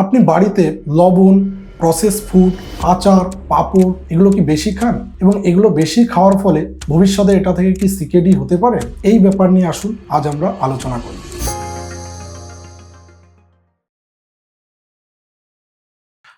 আপনি বাড়িতে লবণ প্রসেস ফুড আচার, পাঁপড় এগুলো কি বেশি খান? এবং এগুলো বেশি খাওয়ার ফলে ভবিষ্যতে এটা থেকে কি সিকেডি হতে পারে? এই ব্যাপার নিয়ে আসুন, আজ আমরা আলোচনা করি।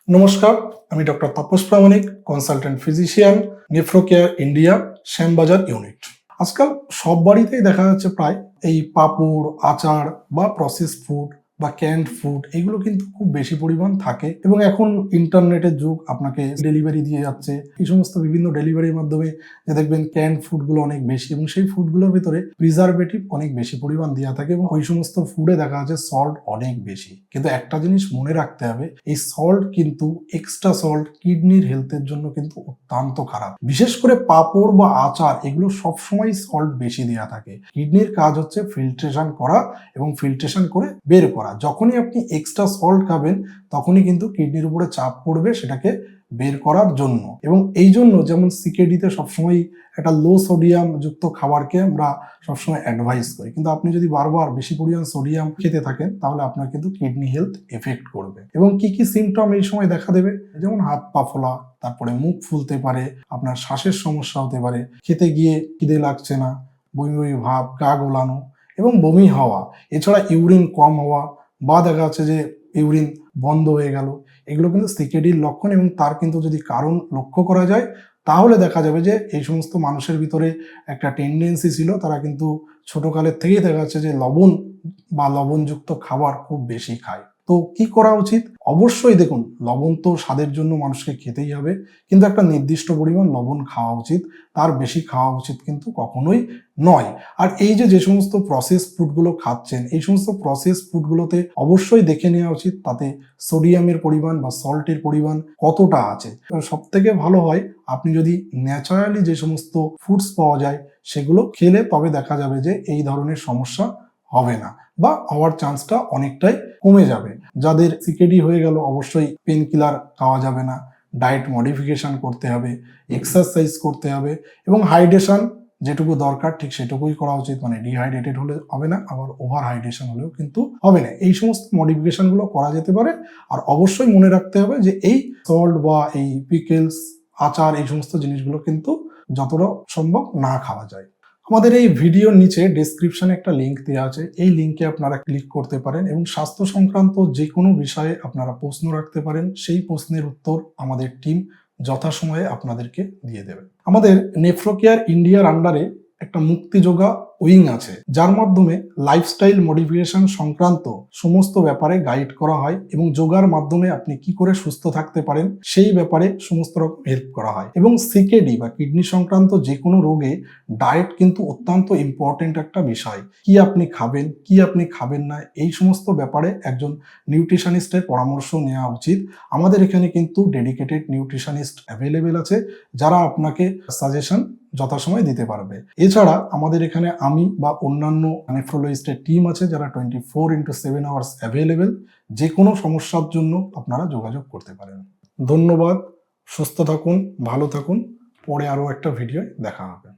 নমস্কার, আমি doctor Tapas Pramanik consultant physician Nephrocare India Shyambazar unit আজকাল সব বাড়িতেই দেখা যাচ্ছে প্রায় এই পাপড়, আচার বা প্রসেস ফুড বা ক্যান্ড ফুড এগুলো কিন্তু খুব বেশি পরিমাণ থাকে। এবং এখন ইন্টারনেটের যুগ, আপনাকে ডেলিভারি দিয়ে যাচ্ছে। এই সমস্ত বিভিন্ন ডেলিভারির মাধ্যমে যে দেখবেন ক্যান্ড ফুডগুলো অনেক বেশি এবং সেই ফুডগুলোর ভিতরে প্রিজারভেটিভ অনেক বেশি পরিমাণ দেওয়া থাকে এবং ওই সমস্ত ফুডে দেখা যাচ্ছে সল্ট অনেক বেশি। কিন্তু একটা জিনিস মনে রাখতে হবে, এই সল্ট কিন্তু এক্সট্রা সল্ট কিডনির হেলথের জন্য কিন্তু অত্যন্ত খারাপ। বিশেষ করে পাপড় বা আচার, এগুলো সবসময় সল্ট বেশি দেওয়া থাকে। কিডনির কাজ হচ্ছে ফিল্ট্রেশন করা এবং ফিল্ট্রেশন করে বের করা। যখনই আপনি এক্সট্রা সল্ট খাবেন, তখনই কিন্তু কিডনির উপরে চাপ পড়বে সেটাকে বের করার জন্য। এবং এই জন্য যেমন সিকেডিতে সবসময় একটা লো সোডিয়াম যুক্ত খাবারকে আমরা সবসময় অ্যাডভাইস করি। কিন্তু আপনি যদি বারবার বেশি পরিমাণ সোডিয়াম খেতে থাকেন, তাহলে আপনার কিন্তু কিডনি হেলথ এফেক্ট করবে। এবং কি কি সিমটম এই সময় দেখা দেবে? যেমন হাত পা ফোলা, তারপরে মুখ ফুলতে পারে, আপনার শ্বাসের সমস্যা হতে পারে, খেতে গিয়ে খিদে লাগছে না, বমি বমি ভাব, গা গোলানো এবং বমি হওয়া। এছাড়া ইউরিন কম হওয়া বা দেখা যাচ্ছে যে ইউরিন বন্ধ হয়ে গেল, এগুলো কিন্তু সিকেডির লক্ষণ এবং তার কিন্তু যদি কারণ লক্ষ্য করা যায়, তাহলে দেখা যাবে যে এই সমস্ত মানুষের ভিতরে একটা টেন্ডেন্সি ছিল, তারা কিন্তু ছোটকালের থেকেই দেখা যাচ্ছে যে লবণ বা লবণযুক্ত খাবার খুব বেশি খায়। তো কি করা উচিত? অবশ্যই দেখুন, লবণ তো স্বাদের জন্য মানুষকে খেতেই হবে, কিন্তু একটা নির্দিষ্ট পরিমাণ লবণ খাওয়া উচিত, তার বেশি খাওয়া উচিত কিন্তু কখনোই নয়। আর এই যে যে সমস্ত প্রসেস ফুডগুলো খাচ্ছেন, এই সমস্ত প্রসেস ফুডগুলোতে অবশ্যই দেখে নেওয়া উচিত তাতে সোডিয়ামের পরিমাণ বা সল্টের পরিমাণ কতটা আছে। সব থেকে ভালো হয়, আপনি যদি ন্যাচারালি যে সমস্ত ফুডস পাওয়া যায়, সেগুলো খেলে তবে দেখা যাবে যে এই ধরনের সমস্যা হবে না বা হওয়ার চান্সটা অনেকটাই কমে যাবে। যাদের সিকেডি হয়ে গেল, অবশ্যই পেন কিলার খাওয়া যাবে না। ডায়েট মডিফিকেশন করতে হবে এক্সারসাইজ করতে হবে এবং হাইড্রেশন যেটুকু দরকার, ঠিক সেটুকুই করা উচিত। মানে ডিহাইড্রেটেড হলে হবে না, আবার ওভার হাইড্রেশন হলেও কিন্তু হবে না। এই সমস্ত মডিফিকেশনগুলো করা যেতে পারে। আর অবশ্যই মনে রাখতে হবে যে এই সল্ট বা এই পিকেলস আচার, এই সমস্ত জিনিসগুলো কিন্তু যতটা সম্ভব না খাওয়া যায়। আমাদের এই ভিডিওর নিচে ডিসক্রিপশনে একটা লিঙ্ক দেওয়া আছে। এই লিঙ্কে আপনারা ক্লিক করতে পারেন এবং স্বাস্থ্য সংক্রান্ত যে কোনো বিষয়ে আপনারা প্রশ্ন রাখতে পারেন, সেই প্রশ্নের উত্তর আমাদের টিম যথাসময়ে আপনাদেরকে দিয়ে দেবে। আমাদের নেফ্রোকেয়ার ইন্ডিয়ার আন্ডারে একটা মুক্তিযোগা উইং আছে, যার মাধ্যমে লাইফস্টাইল মডিফিকেশন সংক্রান্ত সমস্ত ব্যাপারে গাইড করা হয় এবং যোগার মাধ্যমে আপনি কি করে সুস্থ থাকতে পারেন, সেই ব্যাপারে সমস্ত রকম হেল্প করা হয়। এবং সিকেডি বা কিডনি সংক্রান্ত যে কোনো রোগে ডায়েট কিন্তু অত্যন্ত ইম্পর্টেন্ট একটা বিষয়। কি আপনি খাবেন, কি আপনি খাবেন না, এই সমস্ত ব্যাপারে একজন নিউট্রিশনিস্টের পরামর্শ নেওয়া উচিত। আমাদের এখানে কিন্তু ডেডিকেটেড নিউট্রিশনিস্ট অ্যাভেলেবেল আছে, যারা আপনাকে সাজেশন যথাসময় দিতে পারবে। এছাড়া আমাদের এখানে আমি বা অন্যান্য নেফ্রোলজিস্টের টিম আছে যারা twenty four into seven hours available যে কোনো সমস্যার জন্য আপনারা যোগাযোগ করতে পারেন। ধন্যবাদ, সুস্থ থাকুন, ভালো থাকুন, পরে আরও একটা ভিডিও দেখা হবে।